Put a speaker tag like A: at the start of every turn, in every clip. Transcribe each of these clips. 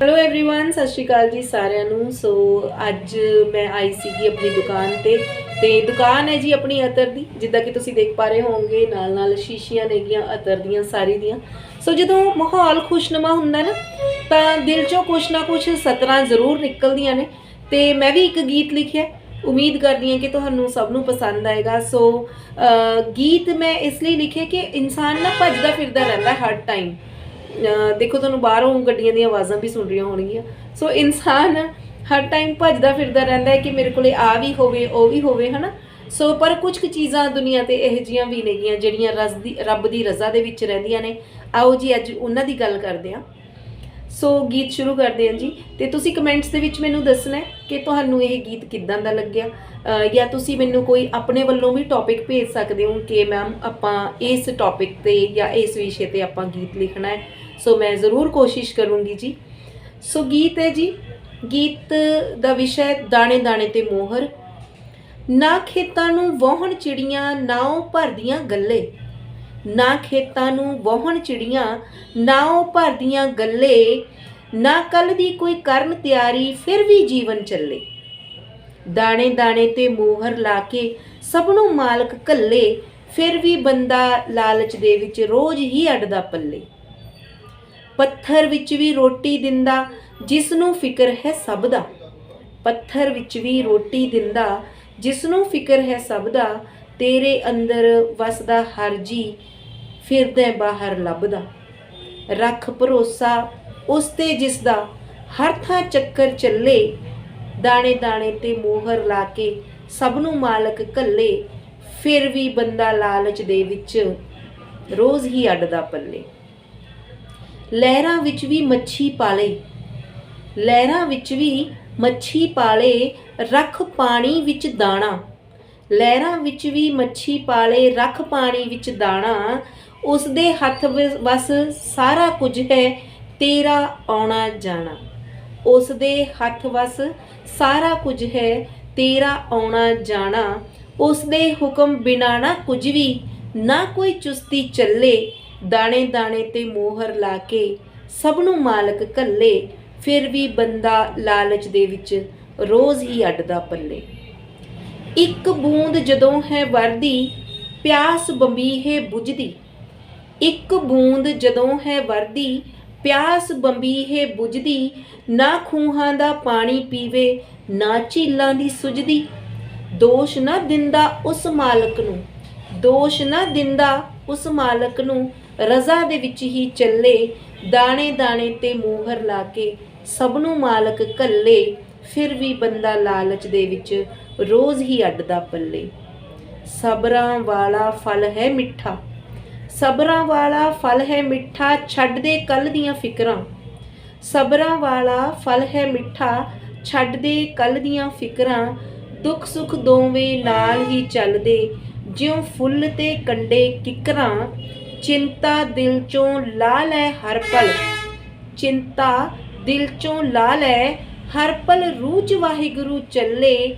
A: Hello everyone ਸਤਿ ਸ਼੍ਰੀ ਅਕਾਲ ਜੀ ਸਾਰਿਆਂ ਨੂੰ ਸੋ ਅੱਜ ਮੈਂ ਆਈ ਸੀਗੀ ਆਪਣੀ ਦੁਕਾਨ ਤੇ ਤੇ ਦੁਕਾਨ ਹੈ ਜੀ ਆਪਣੀ ਅਤਰ ਦੀ ਜਿੱਦਾਂ ਕਿ ਤੁਸੀਂ ਦੇਖ ਪਾ ਰਹੇ ਹੋਵੋਗੇ ਨਾਲ ਨਾਲ ਸ਼ੀਸ਼ੀਆਂ ਨੇਗੀਆਂ ਅਤਰ ਦੀਆਂ ਸਾਰੀ ਦੀਆਂ ਸੋ ਜਦੋਂ ਮਾਹੌਲ ਖੁਸ਼ਨੁਮਾ ਹੁੰਦਾ ਨਾ ਤਾਂ ਦਿਲ ਚੋਂ ਕੁਛ ਨਾ ਕੁਛ ਸਤਰਾਂ ਜ਼ਰੂਰ ਨਿਕਲਦੀਆਂ ਨੇ ਤੇ ਮੈਂ ਵੀ ਇੱਕ ਗੀਤ ਲਿਖਿਆ ਉਮੀਦ ਕਰਦੀ ਹਾਂ ਕਿ ਤੁਹਾਨੂੰ ਸਭ ਨੂੰ ਪਸੰਦ ਆਏਗਾ ਸੋ ਅਹ, ਗੀਤ ਮੈਂ ਇਸ ਲਈ ਲਿਖਿਆ ਕਿ ਇਨਸਾਨ ਨਾ ਭੱਜਦਾ ਫਿਰਦਾ ਰਹਿੰਦਾ ਹਰ ਟਾਈਮ ਅਹ ਦੇਖੋ ਤੁਹਾਨੂੰ ਬਾਹਰੋਂ ਗੱਡੀਆਂ ਦੀਆਂ ਆਵਾਜ਼ਾਂ ਵੀ ਸੁਣ ਰਹੀਆਂ ਹੋਣਗੀਆਂ। ਸੋ ਇਨਸਾਨ ਹਰ ਟਾਈਮ ਭੱਜਦਾ ਫਿਰਦਾ ਰਹਿੰਦਾ ਹੈ ਕਿ ਮੇਰੇ ਕੋਲੇ ਆ ਵੀ ਹੋਵੇ, ਉਹ ਵੀ ਹੋਵੇ, ਹਨਾ? ਸੋ ਪਰ ਕੁਝ ਕੁ ਚੀਜ਼ਾਂ ਦੁਨੀਆ ਤੇ ਇਹੋ ਜੀਆਂ ਵੀ ਨੇਗੀਆਂ ਜਿਹੜੀਆਂ ਰਸ ਦੀ, ਰੱਬ ਦੀ ਰਜ਼ਾ ਦੇ ਵਿੱਚ ਰਹਿੰਦੀਆਂ ਨੇ। ਆਓ ਜੀ, ਅੱਜ ਉਹਨਾਂ ਦੀ ਗੱਲ ਕਰਦੇ ਹਾਂ। ਸੋ ਗੀਤ ਸ਼ੁਰੂ ਕਰਦੇ ਹਾਂ ਜੀ। ਤੇ ਤੁਸੀਂ ਕਮੈਂਟਸ ਦੇ ਵਿੱਚ ਮੈਨੂੰ ਦੱਸਣਾ ਕਿ ਤੁਹਾਨੂੰ ਇਹ ਗੀਤ ਕਿੱਦਾਂ ਦਾ ਲੱਗਿਆ? ਜਾਂ ਤੁਸੀਂ ਮੈਨੂੰ ਕੋਈ ਆਪਣੇ ਵੱਲੋਂ ਵੀ ਟੌਪਿਕ ਭੇਜ ਸਕਦੇ ਹੋ ਕਿ ਮੈਮ ਆਪਾਂ ਇਸ ਟੌਪਿਕ ਤੇ ਜਾਂ ਇਸ ਵਿਸ਼ੇ ਤੇ ਆਪਾਂ ਗੀਤ ਲਿਖਣਾ ਹੈ? ਸੋ ਮੈਂ ਜ਼ਰੂਰ ਕੋਸ਼ਿਸ਼ ਕਰੂੰਗੀ ਜੀ। ਸੋ ਗੀਤ ਹੈ ਜੀ। ਗੀਤ ਦਾ ਵਿਸ਼ਾ ਹੈ ਦਾਣੇ ਦਾਣੇ ਤੇ ਮੋਹਰ। ਨਾ ਖੇਤਾਂ ਨੂੰ ਵਾਹਣ ਚਿੜੀਆਂ, ਨਾਉ ਭਰਦੀਆਂ ਗੱਲੇ। ਨਾ ਖੇਤਾਂ ਨੂੰ ਵਾਹਣ ਚਿੜੀਆਂ, ਨਾਉ ਭਰਦੀਆਂ ਗੱਲੇ। ਨਾ ਕੱਲ ਦੀ ਕੋਈ ਕਰਨ ਤਿਆਰੀ, ਫਿਰ ਵੀ ਜੀਵਨ ਚੱਲੇ। ਦਾਣੇ ਦਾਣੇ ਤੇ ਮੋਹਰ ਲਾ ਕੇ ਸਭ ਨੂੰ ਮਾਲਕ ਕੱਲੇ ਫਿਰ ਵੀ ਬੰਦਾ ਲਾਲਚ ਦੇ ਵਿੱਚ ਰੋਜ਼ ਹੀ ਅੜਦਾ ਪੱਲੇ। ਪੱਥਰ ਵਿੱਚ ਵੀ ਰੋਟੀ ਦਿੰਦਾ ਜਿਸ ਨੂੰ ਫਿਕਰ ਹੈ ਸਭ ਦਾ। ਪੱਥਰ ਵਿੱਚ ਵੀ ਰੋਟੀ ਦਿੰਦਾ ਜਿਸ ਨੂੰ ਫਿਕਰ ਹੈ ਸਭ ਦਾ, ਤੇਰੇ ਅੰਦਰ ਵਸਦਾ ਹਰ ਜੀ, ਫਿਰਦਾ ਬਾਹਰ ਲੱਭਦਾ। ਰੱਖ ਭਰੋਸਾ ਉਸ ਤੇ ਜਿਸ ਦਾ ਹਰ ਥਾਂ ਚੱਕਰ ਚੱਲੇ, ਦਾਣੇ ਦਾਣੇ ਤੇ ਮੋਹਰ ਲਾ ਕੇ ਸਭ ਨੂੰ ਮਾਲਕ ਕੱਲੇ ਫਿਰ ਵੀ ਬੰਦਾ ਲਾਲਚ ਦੇ ਵਿੱਚ ਰੋਜ਼ ਹੀ ਅੱਡਦਾ ਪੱਲੇ। ਲਹਿਰਾਂ ਵਿੱਚ ਵੀ ਮੱਛੀ ਪਾਲੇ। ਲਹਿਰਾਂ ਵਿੱਚ ਵੀ ਮੱਛੀ ਪਾਲੇ, ਰੱਖ ਪਾਣੀ ਵਿੱਚ ਦਾਣਾ। ਲਹਿਰਾਂ ਵਿੱਚ ਵੀ ਮੱਛੀ ਪਾਲੇ, ਰੱਖ ਪਾਣੀ ਵਿੱਚ ਦਾਣਾ। ਉਸ ਦੇ ਹੱਥ ਵ- ਵਸ ਸਾਰਾ ਕੁਝ ਹੈ, ਤੇਰਾ ਆਉਣਾ ਜਾਣਾ। ਉਸ ਦੇ ਹੱਥ ਵਸ ਸਾਰਾ ਕੁਝ ਹੈ, ਤੇਰਾ ਆਉਣਾ ਜਾਣਾ। ਉਸ ਦੇ ਹੁਕਮ ਬਿਨਾ ਨਾ ਕੁਝ ਵੀ, ਨਾ ਕੋਈ ਚੁਸਤੀ ਚੱਲੇ ਦਾਣੇ ਦਾਣੇ ਤੇ ਮੋਹਰ ਲਾ ਕੇ ਸਭ ਨੂੰ ਮਾਲਕ ਕੱਲੇ ਫਿਰ ਵੀ ਬੰਦਾ ਲਾਲਚ ਦੇ ਵਿੱਚ ਰੋਜ਼ ਹੀ ਅੱਡਦਾ ਪੱਲੇ। ਇੱਕ ਬੂੰਦ ਜਦੋਂ ਹੈ ਵਰਦੀ ਪਿਆਸ ਬੰਬੀਹੇ ਬੁਝਦੀ। ਇੱਕ ਬੂੰਦ ਜਦੋਂ ਹੈ ਵਰਦੀ ਪਿਆਸ ਬੰਬੀਹੇ ਬੁਝਦੀ, ਨਾ ਖੂਹਾਂ ਦਾ ਪਾਣੀ ਪੀਵੇ, ਨਾ ਝੀਲਾਂ ਦੀ ਸੁਝਦੀ। ਦੋਸ਼ ਨਾ ਦਿੰਦਾ ਉਸ ਮਾਲਕ ਨੂੰ। ਦੋਸ਼ ਨਾ ਦਿੰਦਾ ਉਸ ਮਾਲਕ ਨੂੰ, ਰਜ਼ਾ ਦੇ ਵਿੱਚ ਹੀ ਚੱਲੇ, ਦਾਣੇ ਦਾਣੇ ਤੇ ਮੋਹਰ ਲਾ ਕੇ ਸਭ ਨੂੰ ਮਾਲਕ ਕੱਲੇ ਫਿਰ ਵੀ ਬੰਦਾ ਲਾਲਚ ਦੇ ਵਿੱਚ ਰੋਜ਼ ਹੀ ਅੱਡਦਾ ਪੱਲੇ। ਸਬਰਾਂ ਵਾਲਾ ਫਲ ਹੈ ਮਿੱਠਾ, ਸਬਰਾਂ ਵਾਲਾ ਫਲ ਹੈ ਮਿੱਠਾ, ਛੱਡ ਦੇ ਕੱਲ ਦੀਆਂ ਫਿਕਰਾਂ। ਸਬਰਾਂ ਵਾਲਾ ਫਲ ਹੈ ਮਿੱਠਾ, ਛੱਡ ਦੇ ਕੱਲ ਦੀਆਂ ਫਿਕਰਾਂ, ਦੁੱਖ ਸੁੱਖ ਦੋਵੇਂ ਨਾਲ ਹੀ ਚੱਲਦੇ ਜਿਉਂ ਫੁੱਲ ਤੇ ਕੰਡੇ ਕਿਕਰਾਂ, ਚਿੰਤਾ ਦਿਲ ਚੋਂ ਲਾ ਲੈ ਹਰ ਪਲ। ਚਿੰਤਾ ਦਿਲ ਚੋਂ ਲਾ ਲੈ ਹਰ ਪਲ ਰੂਚ ਵਾਹਿਗੁਰੂ ਚੱਲੇ,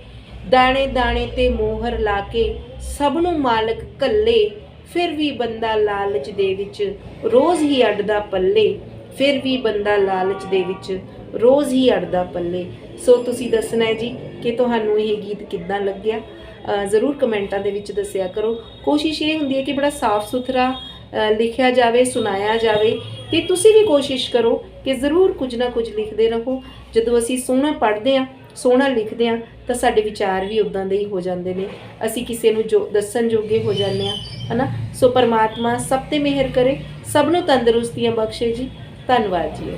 A: ਦਾਣੇ ਦਾਣੇ ਤੇ ਮੋਹਰ ਲਾ ਕੇ ਸਭ ਨੂੰ ਮਾਲਕ ਕੱਲੇ ਫਿਰ ਵੀ ਬੰਦਾ ਲਾਲਚ ਦੇ ਵਿੱਚ ਰੋਜ਼ ਹੀ ਅੜਦਾ ਪੱਲੇ। ਫਿਰ ਵੀ ਬੰਦਾ ਲਾਲਚ ਦੇ ਵਿੱਚ ਰੋਜ਼ ਹੀ ਅੜਦਾ ਪੱਲੇ। ਸੋ ਤੁਸੀਂ ਦੱਸਣਾ ਹੈ ਜੀ ਕਿ ਤੁਹਾਨੂੰ ਇਹ ਗੀਤ ਕਿੱਦਾਂ ਲੱਗਿਆ? ਜ਼ਰੂਰ ਕਮੈਂਟਾਂ ਦੇ ਵਿੱਚ ਦੱਸਿਆ ਕਰੋ। ਕੋਸ਼ਿਸ਼ ਇਹ ਹੁੰਦੀ ਹੈ ਕਿ ਬੜਾ ਸਾਫ਼ ਸੁਥਰਾ ਲਿਖਿਆ ਜਾਵੇ, ਸੁਣਾਇਆ ਜਾਵੇ। ਤੇ ਤੁਸੀਂ ਵੀ ਕੋਸ਼ਿਸ਼ ਕਰੋ ਕਿ ਜ਼ਰੂਰ ਕੁਝ ਨਾ ਕੁਝ ਲਿਖਦੇ ਰਹੋ। ਜਦੋਂ ਅਸੀਂ ਸੋਹਣਾ ਪੜ੍ਹਦੇ ਹਾਂ, ਸੋਹਣਾ ਲਿਖਦੇ ਹਾਂ, ਤਾਂ ਸਾਡੇ ਵਿਚਾਰ ਵੀ ਉਦਾਂ ਦੇ ਹੀ ਹੋ ਜਾਂਦੇ ਨੇ। ਅਸੀਂ ਕਿਸੇ ਨੂੰ ਜੋ, ਦੱਸਣ ਜੋਗੇ ਹੋ ਜਾਂਦੇ ਹਾਂ, ਹਨਾ? ਸੋ ਪਰਮਾਤਮਾ ਸਭ ਤੇ ਮਿਹਰ ਕਰੇ। ਸਭ ਨੂੰ ਤੰਦਰੁਸਤੀਆਂ ਬਖਸ਼ੇ ਜੀ। ਧੰਨਵਾਦ ਜੀ।